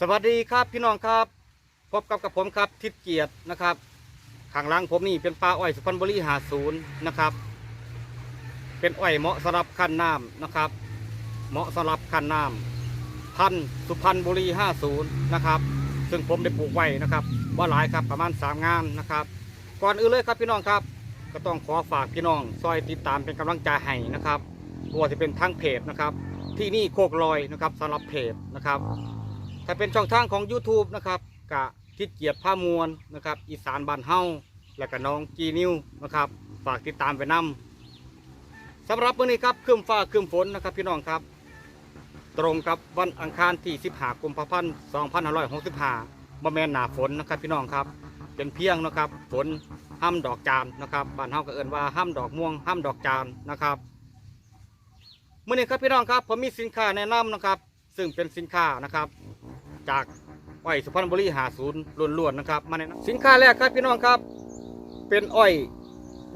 สวัสดีครับพี่น้องครับ พบกับกับผมครับทิศเกียรตินะครับข้างล่างผมนี่เป็นปลาอ้อยสุพรรณบุรีหาศูนย์นะครับ เป็นอ้อยเหมาะสำหรับขั้นน้ำนะครับ เหมาะสำหรับขั้นน้ำพันสุพรรณบุรีห้าศูนย์นะครับ ซึ่งผมได้ปลูกไว้นะครับว่าหลายครับประมาณสามงานนะครับ ก่อนอื่นเลยครับพี่น้องครับ ก็ต้องขอฝากพี่น้องซอยติดตามเป็นกำลังใจให้นะครับตัวที่เป็นทั้งเพจนะครับ ที่นี่โคกลอยนะครับสำหรับเพจนะครับ ถ้าเป็นช่องทางของ YouTube นะครับกะทิดเกียรติผ้ามวลนะครับอีสานบ้านเฮาและก็น้องจีนิวนะครับฝากติดตามไปนํสำหรับวันนี้ครับครึ้มฟ้าครึ้มฝนนะครับพี่น้องครับ ตรงกับวันอังคารที่ 15กุมภาพันธ์2565บ่แม่นหนาฝนนะครับพี่น้องครับ เป็นเพียงนะครับฝนห้ำดอกจานนะครับบ้านเฮาก็เอิ้นว่าห้ำดอกม่วงห้ำดอกจานนะครับเมื่อนี้ครับพี่น้องครับผมมีสินค้าแนะนำนะครับ ซึ่งเป็นสินค้านะครับ จากอ้อยสุพรรณบุรีหาศูนย์ล้วนๆนะครับมาแนะนสินค้าแรกครับพี่น้องครับ เป็นอ้อย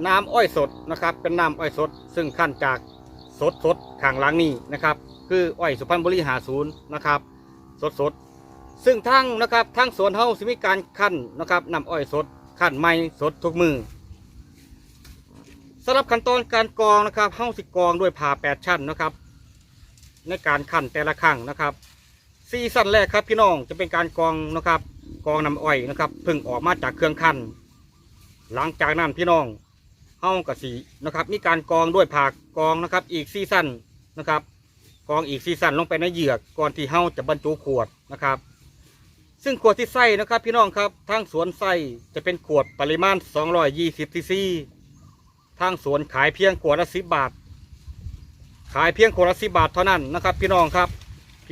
น้ำอ้อยสดนะครับ เป็นน้ำอ้อยสด ซึ่งขั้นจากสดสดๆข้างล่างนี้นะครับ คืออ้อยสุพรรณบุรีหาศูนย์นะครับสดสดซึ่งทั้งนะครับทั้งสวนเฮาสิมีการขั้นนะครับนำอ้อยสดขั้นใหม่สดทุกมือสำหรับขั้นตอนการกรองนะครับเฮาสิกรองด้วยผ่าแปดชั้นนะครับ ในการขั้นแต่ละครั้งนะครับ ซีซั่นแรกครับพี่น้องจะเป็นการกองนะครับกองน้ำอ้อยนะครับเพิ่งออกมาจากเครื่องขั้นหลังจากนั้นพี่น้องเฮากับสีนะครับ มีการกองด้วยผ่ากองนะครับ อีกซีซั่นนะครับกองอีกซีซั่นลงไปในเหยือกก่อนที่เฮ้าจะบรรจุขวดนะครับ ซึ่งขวดที่ใส่นะครับ พี่น้องครับทางสวนใส่จะเป็นขวดปริมาณ 220ซีซีทางสวนขายเพียงขวดละ10บาท ขายเพียงคนละสิบาทเท่านั้นนะครับ พี่น้องครับ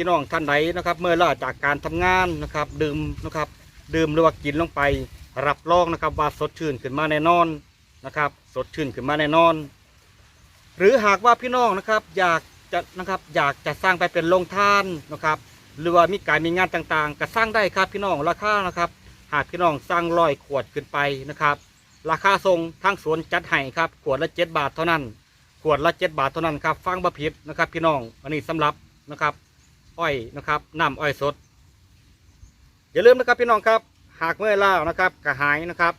พี่น้องท่านไหนะครับ เมื่อลาจากการทำงานนะครับ ดื่มนะครับดื่มหรือว่ากินลงไป รับรองนะครับว่าสดชื่นขึ้นมาแน่นอนนะครับ สดชื่นขึ้นมาแน่นอน หรือหากว่าพี่น้องนะครับ อยากจะนะครับอยากจะสร้างไปเป็นโรงทานนะครับหรือว่ามีการมีงานต่างๆ ก็สร้างได้ครับพี่น้องราคานะครับ หากพี่น้องสร้างร้อยขวดขึ้นไปนะครับ ราคาทรงทั้งสวนจัดให้ครับขวดละเจ็ดบาทเท่านั้น ขวดละเจ็ดบาทเท่านั้นครับฟังบะผิดนะครับ พี่น้องอันนี้สำหรับนะครับ อ้อยนะครับน้ำอ้อยสด อย่าลืมนะครับพี่น้องครับ หากเมื่อล่านะครับกระหายนะครับ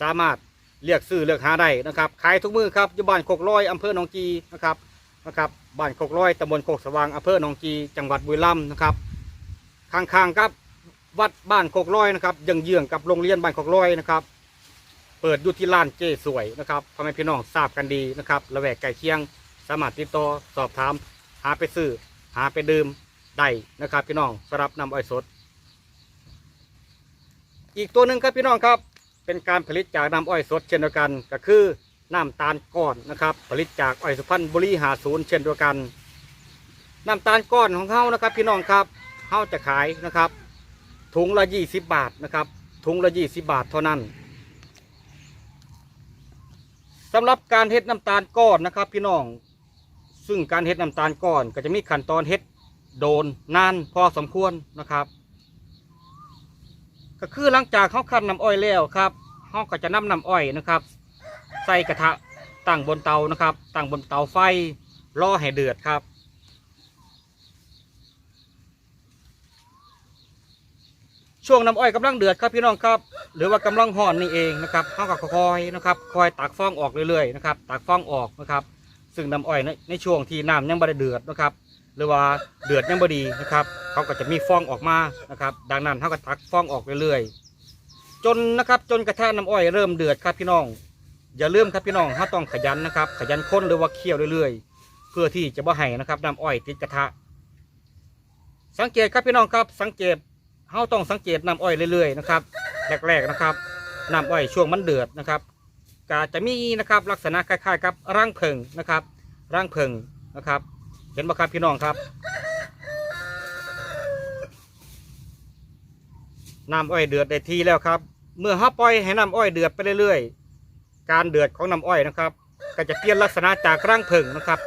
สามารถเลือกซื้อเลือกหาได้นะครับขายทุกมือครับอยู่บ้านโคกร้อยอำเภอหนองกีนะครับนะครับบ้านโคกร้อยตำบลโคกสว่างอำเภอหนองกีจังหวัดบุรีรัมย์นะครับข้างๆครับวัดบ้านโคกร้อยนะครับยังเยื้องๆกับโรงเรียนบ้านโคกร้อยนะครับ เปิดอยู่ที่ร้านเจ้สวยนะครับพ่อแม่พี่น้องทราบกันดีนะครับระแวกใกล้เคียง สามารถติดต่อสอบถาม หาไปซื้อหาไปดื่ม ได้นะครับพี่น้องสำหรับน้ำอ้อยสด อีกตัวหนึ่งครับพี่น้องครับ เป็นการผลิตจากน้ำอ้อยสดเช่นเดียวกันก็คือน้ำตาลก้อนนะครับ ผลิตจากอ้อยสุพรรณบุรีหาศูนย์เช่นเดียวกันน้ำตาลก้อนของเขานะครับ พี่น้องครับเขาจะขายนะครับ ถุงละยี่สิบบาทนะครับถุงละยี่สิบบาทเท่านั้นสำหรับการเฮ็ดน้ำตาลก้อนนะครับ พี่น้อง ซึ่งการเฮ็ดน้ำตาลก้อนก็จะมีขั้นตอนเฮ็ด โดนนานพอสมควรนะครับ ก็คือหลังจากเขาคั้นน้ำอ้อยแล้วครับเขาก็จะนำน้ำอ้อยนะครับ ใส่กระทะตั้งบนเตานะครับตั้งบนเตาไฟรอให้เดือดครับ ช่วงน้ำอ้อยกำลังเดือดครับพี่น้องครับ หรือว่ากำลังห่อนนี่เองนะครับเขาก็คอยนะครับคอยตักฟองออกเรื่อยๆนะครับตักฟองออกนะครับ ซึ่งน้ำอ้อยในในช่วงที่น้ำยังไม่ได้เดือดนะครับ หรือว่าเดือดยังไม่ดีนะครับเขาก็จะมีฟองออกมานะครับ ดังนั้นเขาก็ตักฟองออกเรื่อยๆจนนะครับจนกระทะน้ำอ้อยเริ่มเดือดครับพี่น้อง อย่าลืมครับพี่น้องเขาต้องขยันนะครับ ขยันค้นหรือว่าเคี่ยวเรื่อยๆ เพื่อที่จะบ่ให้นะครับน้ำอ้อยติดกระทะ สังเกตครับพี่น้องครับ สังเกตเขาต้องสังเกตน้ำอ้อยเรื่อยๆนะครับแรกๆนะครับน้ำอ้อยช่วงมันเดือดนะครับก็จะมีนะครับลักษณะคล้ายๆกับร่างเพิงนะครับร่างเพิงนะครับ เห็นไหมครับพี่น้องครับ น้ำอ้อยเดือดได้ทีแล้วครับ เมื่อเขาปล่อยให้น้ำอ้อยเดือดไปเรื่อยๆ การเดือดของน้ำอ้อยนะครับ ก็จะเปลี่ยนลักษณะจากร่างเพิงนะครับ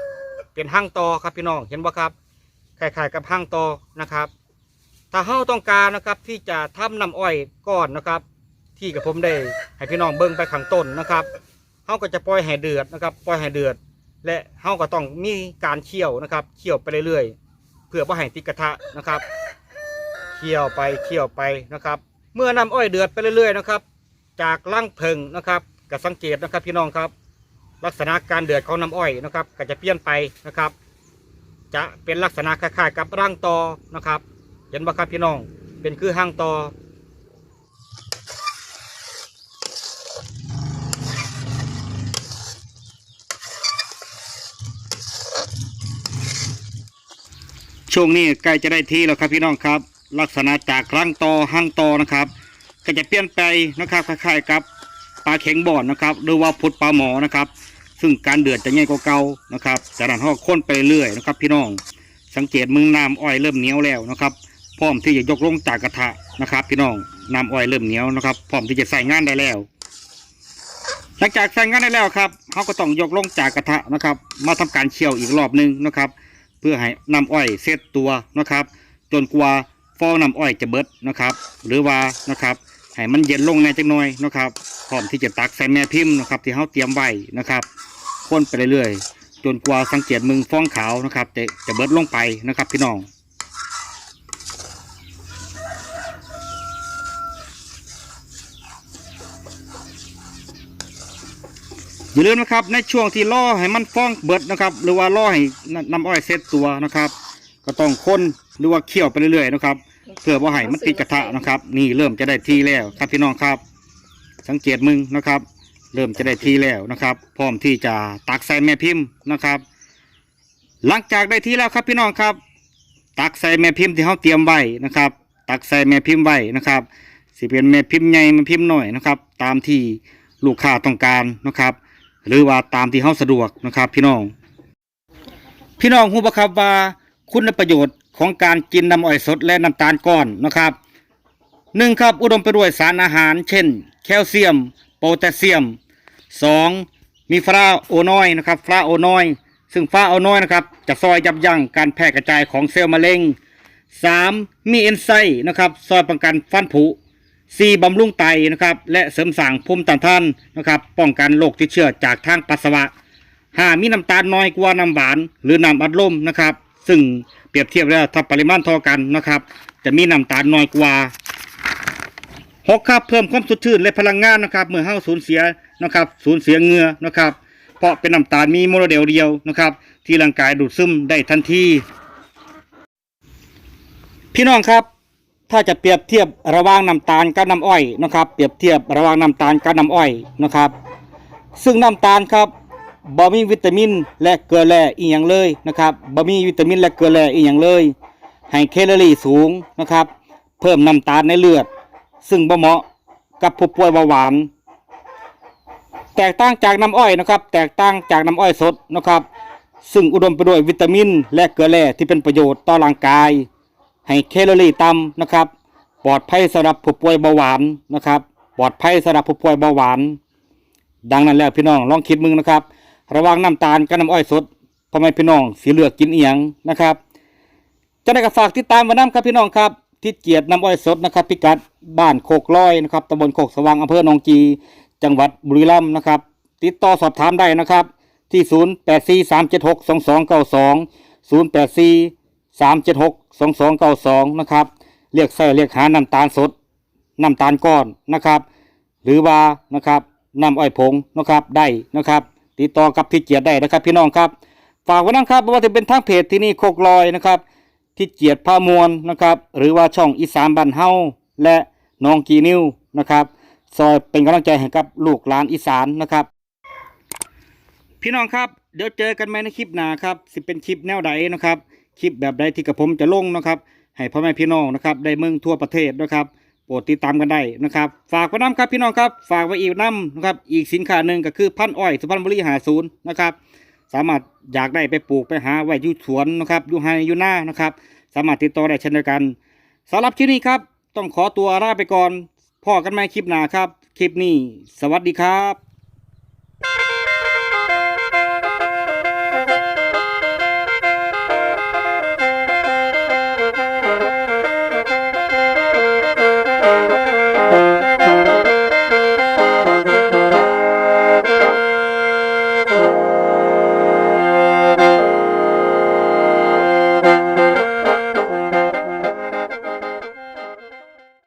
เป็นห้างตอครับพี่น้อง เห็นไหมครับคล้ายๆกับห้างตอนะครับ ถ้าเฮาต้องการนะครับที่จะทำน้ำอ้อยก้อนนะครับ ที่กับผมได้ให้พี่น้องเบิ่งไปข้างต้นนะครับเฮาก็จะปล่อยให้เดือดนะครับ ปล่อยให้เดือด และเฮาก็ต้องมีการเคี่ยวนะครับเคี่ยวไปเรื่อยๆ เพื่อบ่ให้ติดกระทะนะครับเคี่ยวไปเคี่ยวไปนะครับ เมื่อน้ำอ้อยเดือดไปเรื่อยๆนะครับ จากล่างเพิงนะครับก็สังเกตนะครับพี่น้องครับ ลักษณะการเดือดของน้ำอ้อยนะครับ ก็จะเปลี่ยนไปนะครับ จะเป็นลักษณะคล้ายๆกับร่างตอนะครับ เห็นไหมครับพี่น้องเป็นคือห้างตอ ช่วงนี้ใกล้จะได้ที่แล้วครับพี่น้องครับ ลักษณะจากร่างตอห้างตอนะครับ ก็จะเปลี่ยนไปนะครับคล้ายๆกับปลาเข็งบ่อนนะครับ หรือว่าพุดปลาหมอนะครับ ซึ่งการเดือดจะง่ายกว่าเก่านะครับจากนั้นเขาก็ข้นไปเรื่อยนะครับ พี่น้องสังเกตมึงน้ำอ้อยเริ่มเหนียวแล้วนะครับ พร้อมที่จะยกลงจากกระทะนะครับ พี่น้องน้ำอ้อยเริ่มเหนียวนะครับ พร้อมที่จะใส่งานได้แล้วหลังจากใส่งานได้แล้วครับเขาก็ต้องยกลงจากกระทะนะครับ มาทำการเคี่ยวอีกรอบหนึงนะครับ พื่อให้น้ำอ้อยเซตตัวนะครับ จนกว่าฟองน้ำอ้อยจะเบิดนะครับ หรือว่านะครับให้มันเย็นลงในจังหน่อยนะครับพร้อมที่จะตักใส่แม่พิมพ์นะครับ ที่เขาเตรียมไว้นะครับคนไปเรื่อยๆจนกว่าสังเกตมึงฟองขาวนะครับ จะจะเบิดลงไปนะครับพี่น้อง อย่าลืมนะครับในช่วงที่ล่อให้มันฟ้องเบิดนะครับ หรือว่าล่อให้น้ำอ้อยเซตตัวนะครับ ก็ต้องคนหรือว่าเคี่ยวไปเรื่อยๆนะครับ เพื่อว่าให้มันติดกระทะนะครับ นี่เริ่มจะได้ที่แล้วครับพี่น้องครับ สังเกตมึงนะครับ เริ่มจะได้ที่แล้วนะครับ พร้อมที่จะตักใส่แม่พิมพ์นะครับ หลังจากได้ที่แล้วครับพี่น้องครับ ตักใส่แม่พิมพ์ที่เขาเตรียมไว้นะครับ ตักใส่แม่พิมพ์ไว้นะครับสิเป็นแม่พิมพ์ใหญ่แม่พิมพ์หน้อยนะครับ ตามที่ลูกค้าต้องการนะครับ หรือว่าตามที่เขาสะดวกนะครับ พี่น้อง พี่น้องรู้ปะครับว่าคุณประโยชน์ของการกินน้ำอ้อยสดและน้ำตาลก้อนนะครับหนึ่งครับอุดมไปด้วยสารอาหาร เช่น แคลเซียม โพแทสเซียมสองมีฟลาโอนอยนะครับฟลาโอนอยซึ่งฟลาโอนอยนะครับจะซอยยับยั้งการแพร่กระจายของเซลล์มะเร็งสามมีเอนไซม์นะครับซอยป้องกันฟันผุ สีบำรุงไตนะครับ และเสริมสร้างภูมิต้านทานนะครับ ป้องกันโรคติดเชื้อจากทางปัสสาวะหามีน้ำตาลน้อยกว่าน้ำหวาน หรือน้ำอัดลมนะครับ ซึ่งเปรียบเทียบแล้วถ้าปริมาณเท่ากันนะครับ จะมีน้ำตาลน้อยกว่าหกครับเพิ่มความสดชื่นและพลังงานนะครับ เมื่อเฮาสูญเสียนะครับ สูญเสียเงื่อนะครับ เพราะเป็นน้ำตาลมีโมโนเดลเดียวนะครับ ที่ร่างกายดูดซึมได้ทันทีพี่น้องครับ ถ้าจะเปรียบเทียบระหว่างน้ำตาลกับน้ำอ้อยนะครับ เปรียบเทียบระหว่างน้ำตาลกับน้ำอ้อยนะครับ ซึ่งน้ำตาลครับบ่มีวิตามินและเกลือแร่อีหยังเลยนะครับบ่มีวิตามินและเกลือแร่อีหยังเลย ให้แคลอรี่สูงนะครับ เพิ่มน้ำตาลในเลือด ซึ่งบ่เหมาะกับผู้ป่วยเบาหวาน แตกต่างจากน้ำอ้อยนะครับ แตกต่างจากน้ำอ้อยสดนะครับ ซึ่งอุดมไปด้วยวิตามินและเกลือแร่ที่เป็นประโยชน์ต่อร่างกาย ให้แคลอรี่ต่ำนะครับ ปลอดภัยสำหรับผู้ป่วยเบาหวานนะครับ ปลอดภัยสำหรับผู้ป่วยเบาหวาน ดังนั้นแล้วพี่น้องลองคิดมึงนะครับ ระว่างน้ำตาลกับน้ำอ้อยสดพ่อแม่พี่น้องสีเลือกกินเอียงนะครับจะได้ก็ฝากติดตามมาน้ำครับพี่น้องครับทิศเกียรติน้ำอ้อยสดนะครับ พิกัดบ้านโคกลอยนะครับตำบลโคกสว่างอำเภอหนองจี จังหวัดบุรีรัมย์นะครับ ติดต่อสอบถามได้นะครับ ที่ 0 8 4 3 7 6 2 2 9 2 0 8 4 3 7 6 2 2 9 2นะครับเรียกใส่เรียกหาน้ำตาลสดน้ำตาลก้อนนะครับ หรือว่านะครับน้ำอ้อยผงนะครับได้นะครับ ติดต่อกับที่เกียรติได้นะครับ พี่น้องครับฝากไว้นะครับว่าจะเป็นทางเพจที่นี่โคกลอยนะครับที่เกียรติพามวลนะครับ หรือว่าช่องอีสานบ้านเฮาและน้องกีนิวนะครับซอยเป็นกำลังใจให้กับลูกหลานอีสานนะครับ พี่น้องครับ เดี๋ยวเจอกันใหมในคลิปหน้าครับสิเป็นคลิปแนวใดนะครับ คลิปแบบใดที่กับผมจะลงนะครับให้พ่อแม่พี่น้องนะครับได้เมืองทั่วประเทศนะครับโปรดติดตามกันได้นะครับ ฝากไว้น้ำครับพี่น้องครับ ฝากไว้อีกน้ำนะครับอีกสินค้าหนึ่งก็คือพันอ้อยสุพรรณบุรีหาศูนย์นะครับสามารถอยากได้ไปปลูกไปหาไว้อยู่สวนนะครับอยู่ไฮอยู่หน้านะครับ สามารถติดต่อได้เช่นเดียวกันสำหรับคลิปนี้ครับต้องขอตัวลาไปก่อนพ่อกันใหม่คลิปหน้าครับ คลิปนี้ สวัสดีครับ